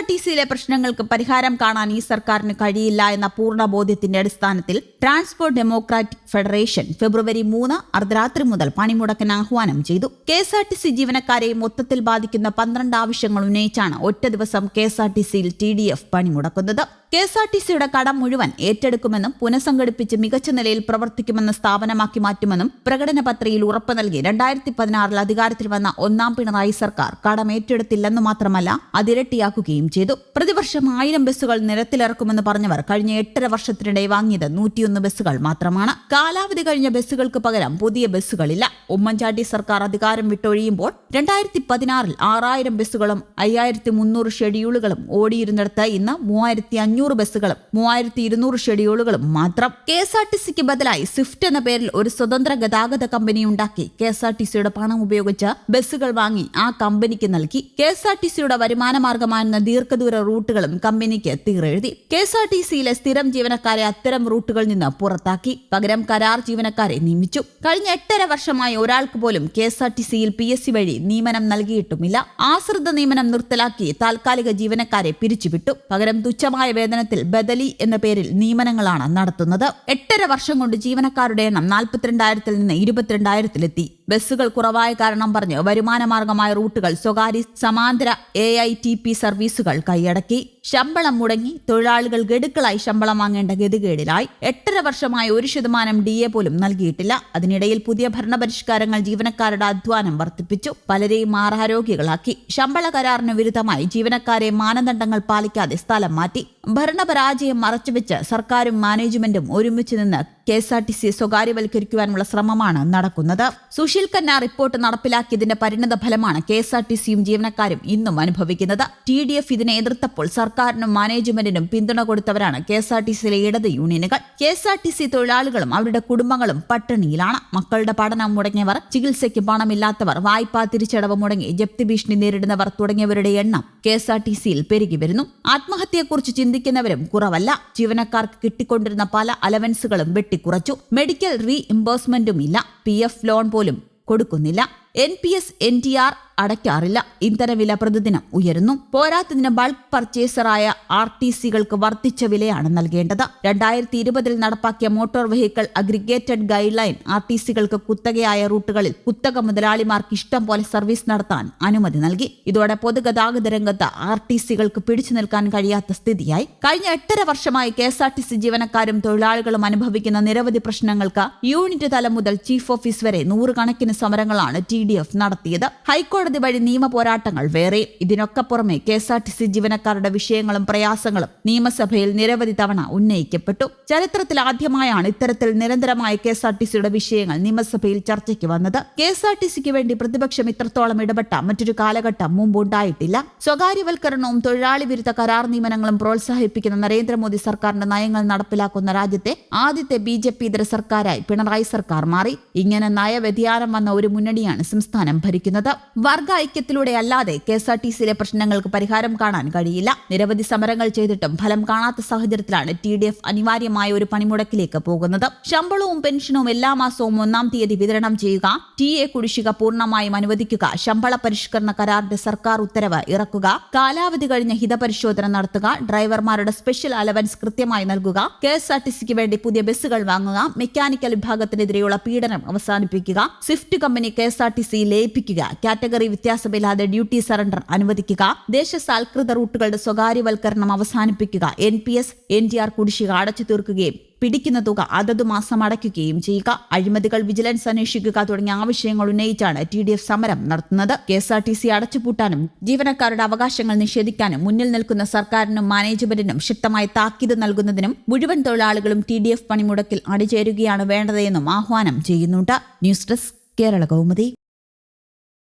R T സിയിലെ പ്രശ്നങ്ങൾക്ക് പരിഹാരം കാണാൻ ഈ സർക്കാരിന് കഴിയില്ല എന്ന പൂർണ ബോധ്യത്തിന്റെ അടിസ്ഥാനത്തിൽ ട്രാൻസ്പോർട്ട് ഡെമോക്രാറ്റിക് ഫെഡറേഷൻ ഫെബ്രുവരി മൂന്ന് അർദ്ധരാത്രി മുതൽ പണിമുടക്കാൻ ആഹ്വാനം ചെയ്തു. K S R T C ജീവനക്കാരെ മൊത്തത്തിൽ ബാധിക്കുന്ന പന്ത്രണ്ട് ആവശ്യങ്ങൾ ഉന്നയിച്ചാണ് ഒറ്റ ദിവസം കെ എസ് ആർ ടി സിയിൽ ടി ഡി എഫ് പണിമുടക്കുന്നത്. കെ എസ് ആർ ടി സിയുടെ കടം മുഴുവൻ ഏറ്റെടുക്കുമെന്നും പുനഃസംഘടിപ്പിച്ച് മികച്ച നിലയിൽ പ്രവർത്തിക്കുമെന്ന് സ്ഥാപനമാക്കി മാറ്റുമെന്നും പ്രകടന പത്രികയിൽ ഉറപ്പ് നൽകി രണ്ടായിരത്തി പതിനാറിൽ അധികാരത്തിൽ വന്ന ഒന്നാം പിണറായി സർക്കാർ കടം ഏറ്റെടുത്തില്ലെന്ന് മാത്രമല്ല അതിരട്ടിയാക്കുകയും ചെയ്തു. പ്രതിവർഷം ആയിരം ബസ്സുകൾ നിരത്തിലിറക്കുമെന്ന് പറഞ്ഞവർ കഴിഞ്ഞ എട്ടര വർഷത്തിനിടെ വാങ്ങിയത് നൂറ്റിയൊന്ന് ബസ്സുകൾ മാത്രമാണ്. കാലാവധി കഴിഞ്ഞ ബസ്സുകൾക്ക് പകരം പുതിയ ബസ്സുകളില്ല. ഉമ്മൻചാണ്ടി സർക്കാർ അധികാരം വിട്ടൊഴിയുമ്പോൾ രണ്ടായിരത്തി പതിനാറിൽ ആറായിരം ബസ്സുകളും അയ്യായിരത്തി മുന്നൂറ് ഷെഡ്യൂളുകളും ഓടിയിരുന്നിടത്ത് ഇന്ന് മൂവായിരത്തി അഞ്ഞൂറ് ബസ്സുകളും മൂവായിരത്തി ഇരുന്നൂറ് ഷെഡ്യൂളുകളും മാത്രം കെ എസ് ആർ ടി സിക്ക് ബദലായി സ്വിഫ്റ്റ് എന്ന പേരിൽ ഒരു സ്വതന്ത്ര ഗതാഗത കമ്പനി ഉണ്ടാക്കി കെ എസ് ആർ ടി സിയുടെ പണം ഉപയോഗിച്ച് ബസ്സുകൾ വാങ്ങി ആ കമ്പനിക്ക് നൽകി. കെ എസ് ആർ ടി സിയുടെ വരുമാന മാർഗമായിരുന്ന ദീർഘദൂര റൂട്ടുകളും കമ്പനിക്ക് തീറെഴുതി കെ എസ് ആർ ടി സിയിലെ സ്ഥിരം ജീവനക്കാരെ അത്തരം റൂട്ടുകളിൽ നിന്ന് പുറത്താക്കി. പകരം കരാർ ജീവനക്കാരെ നിയമിച്ചു. കഴിഞ്ഞ എട്ടര വർഷമായി ഒരാൾക്ക് പോലും കെ എസ് ആർ ടി സിയിൽ പി എസ് സി വഴി നിയമനം നൽകിയിട്ടുമില്ല. ആശ്രിത നിയമനം നിർത്തലാക്കി താൽക്കാലിക ജീവനക്കാരെ പിരിച്ചുവിട്ടു. പകരം തുച്ഛമായ വേതനത്തിൽ ബദലി എന്ന പേരിൽ നിയമനങ്ങളാണ് നടത്തുന്നത്. എട്ടര വർഷം കൊണ്ട് ജീവനക്കാരുടെ എണ്ണം നാൽപ്പത്തിരണ്ടായിരത്തിൽ നിന്ന് ഇരുപത്തിരണ്ടായിരത്തിലെത്തി. ബസ്സുകൾ കുറവായ കാരണം പറഞ്ഞ് വരുമാന മാർഗമായ റൂട്ടുകൾ സ്വകാര്യ സമാന്തര എ ഐ ടി പി സർവീസുകൾ കൈയടക്കി. ശമ്പളം മുടങ്ങി തൊഴിലാളികൾ ഗഡുക്കളായി ശമ്പളം വാങ്ങേണ്ട ഗതികേടിലായി. എട്ടര വർഷമായി ഒരു ശതമാനം ഡി എ പോലും നൽകിയിട്ടില്ല. അതിനിടയിൽ പുതിയ ഭരണപരിഷ്കാരങ്ങൾ ജീവനക്കാരുടെ അധ്വാനം വർദ്ധിപ്പിച്ചു. പലരെയും മാറാരോഗ്യകളാക്കി ശമ്പള കരാറിന് വിരുദ്ധമായി ജീവനക്കാരെ മാനദണ്ഡങ്ങൾ പാലിക്കാതെ സ്ഥലം മാറ്റി. ഭരണപരാജയം മറച്ചുവെച്ച് സർക്കാരും മാനേജ്മെന്റും ഒരുമിച്ച് നിന്ന് K S R T C സ്വകാര്യവൽക്കരിക്കുവാനുള്ള ശ്രമമാണ് നടക്കുന്നത്. സുശീൽ ഖന്ന റിപ്പോർട്ട് നടപ്പിലാക്കിയതിന്റെ പരിണത ഫലമാണ് കെ എസ് ആർ ടി സിയും ജീവനക്കാരും ഇന്നും അനുഭവിക്കുന്നത്. ടി ഡി എഫ് ഇതിനെ എതിർത്തപ്പോൾ സർക്കാരിനും മാനേജ്മെന്റിനും പിന്തുണ കൊടുത്തവരാണ് കെ എസ് ആർ ടി സിയിലെ ഇടത് യൂണിയനുകൾ. K S R T C തൊഴിലാളികളും അവരുടെ കുടുംബങ്ങളും പട്ടിണിയിലാണ്. മക്കളുടെ പഠനം മുടങ്ങിയവർ ചികിത്സയ്ക്ക് പണമില്ലാത്തവർ വായ്പാ തിരിച്ചടവ് മുടങ്ങി ജപ്തി ഭീഷണി നേരിടുന്നവർ തുടങ്ങിയവരുടെ എണ്ണം കെ എസ് ആർ ടി സിയിൽ പെരുകി വരുന്നു. ആത്മഹത്യയെക്കുറിച്ച് ചിന്തിക്കുന്നവരും കുറവല്ല. ജീവനക്കാർക്ക് കിട്ടിക്കൊണ്ടിരുന്ന പല അലവൻസുകളും വെട്ടിക്കുറച്ചു മെഡിക്കൽ റീഇംബേഴ്സ്മെന്റും ഇല്ല. പി എഫ് ലോൺ പോലും കൊടുക്കുന്നില്ല. N P S N T R അടയ്ക്കാറില്ല. ഇന്ധനവില പ്രതിദിനം ഉയരുന്നു. പോരാത്തതിന് ബൾക്ക് പർച്ചേസറായ ആർ ടി സികൾക്ക് വർദ്ധിച്ച വിലയാണ് നൽകേണ്ടത്. രണ്ടായിരത്തി ഇരുപതിൽ നടപ്പാക്കിയ motor vehicle aggregated guideline R T സികൾക്ക് കുത്തകയായ റൂട്ടുകളിൽ കുത്തക മുതലാളിമാർക്ക് ഇഷ്ടം പോലെ സർവീസ് നടത്താൻ അനുമതി നൽകി. ഇതോടെ പൊതുഗതാഗത രംഗത്ത് ആർ ടി സികൾക്ക് പിടിച്ചു നിൽക്കാൻ കഴിയാത്ത സ്ഥിതിയായി. കഴിഞ്ഞ എട്ടര വർഷമായി K S R T C ജീവനക്കാരും തൊഴിലാളികളും അനുഭവിക്കുന്ന നിരവധി പ്രശ്നങ്ങൾക്ക് യൂണിറ്റ് തലം മുതൽ ചീഫ് ഓഫീസ് വരെ നൂറുകണക്കിന് സമരങ്ങളാണ് ടി ഡി എഫ് നടത്തിയത്. ഹൈക്കോടതി വഴി നിയമ പോരാട്ടങ്ങൾ വേറെ. ഇതിനൊക്കെ പുറമെ K S R T C ജീവനക്കാരുടെ വിഷയങ്ങളും പ്രയാസങ്ങളും നിയമസഭയിൽ നിരവധി തവണ ഉന്നയിക്കപ്പെട്ടു. ചരിത്രത്തിൽ ആദ്യമായാണ് ഇത്തരത്തിൽ നിരന്തരമായ കെ എസ് ആർ ടി സിയുടെ വിഷയങ്ങൾ നിയമസഭയിൽ ചർച്ചയ്ക്ക് വന്നത്. കെ എസ് ആർ ടി സിക്ക് വേണ്ടി പ്രതിപക്ഷം ഇത്രത്തോളം ഇടപെട്ട മറ്റൊരു കാലഘട്ടം മുമ്പുണ്ടായിട്ടില്ല. സ്വകാര്യവൽക്കരണവും തൊഴിലാളി വിരുദ്ധ കരാർ നിയമനങ്ങളും പ്രോത്സാഹിപ്പിക്കുന്ന നരേന്ദ്രമോദി സർക്കാരിന്റെ നയങ്ങൾ നടപ്പിലാക്കുന്ന രാജ്യത്തെ ആദ്യത്തെ ബി ജെ പി ഇതര സർക്കാരായി പിണറായി സർക്കാർ മാറി. ഇങ്ങനെ നയവ്യതിയാനം വന്ന ഒരു മുന്നണിയാണ് സംസ്ഥാനം ഭരിക്കുന്നത് വർഗ ഐക്യത്തിലൂടെ അല്ലാതെ കെ എസ് ആർ ടി സിയിലെ പ്രശ്നങ്ങൾക്ക് പരിഹാരം കാണാൻ കഴിയില്ല. നിരവധി സമരങ്ങൾ ചെയ്തിട്ടും ഫലം കാണാത്ത സാഹചര്യത്തിലാണ് ടി ഡി എഫ് അനിവാര്യമായ ഒരു പണിമുടക്കിലേക്ക് പോകുന്നത്. ശമ്പളവും പെൻഷനും എല്ലാ മാസവും ഒന്നാം തീയതി വിതരണം ചെയ്യുക ടി എ കുടിശ്ശിക പൂർണമായും അനുവദിക്കുക ശമ്പള പരിഷ്കരണ കരാറിന്റെ സർക്കാർ ഉത്തരവ് ഇറക്കുക കാലാവധി കഴിഞ്ഞ ഹിതപരിശോധന നടത്തുക ഡ്രൈവർമാരുടെ സ്പെഷ്യൽ അലവൻസ് കൃത്യമായി നൽകുക കെ എസ് ആർ ടി സിക്ക് വേണ്ടി പുതിയ ബസ്സുകൾ വാങ്ങുക മെക്കാനിക്കൽ വിഭാഗത്തിനെതിരെയുള്ള പീഡനം അവസാനിപ്പിക്കുക Swift company K S R T C ലയിപ്പിക്കുക category വ്യത്യാസമില്ലാതെ ഡ്യൂട്ടി സറണ്ടർ അനുവദിക്കുക. ദേശസാൽകൃത റൂട്ടുകളുടെ സ്വകാര്യവൽക്കരണം അവസാനിപ്പിക്കുക. N P S N T R കുടിശ്ശിക അടച്ചു തീർക്കുകയും പിടിക്കുന്ന തുക അതത് മാസം അടയ്ക്കുകയും ചെയ്യുക. അഴിമതികൾ വിജിലൻസ് അന്വേഷിക്കുക തുടങ്ങിയ ആവശ്യങ്ങൾ ഉന്നയിച്ചാണ് ടി ഡി എഫ് സമരം നടത്തുന്നത്. K S R T C അടച്ചുപൂട്ടാനും ജീവനക്കാരുടെ അവകാശങ്ങൾ നിഷേധിക്കാനും മുന്നിൽ നിൽക്കുന്ന സർക്കാരിനും മാനേജ്മെന്റിനും ശക്തമായ താക്കീത് നൽകുന്നതിനും മുഴുവൻ തൊഴിലാളികളും ടി ഡി എഫ് പണിമുടക്കിൽ അണിചേരുകയാണ് വേണ്ടതെന്നും ആഹ്വാനം ചെയ്യുന്നുണ്ട്. News desk Kerala Kaumudi.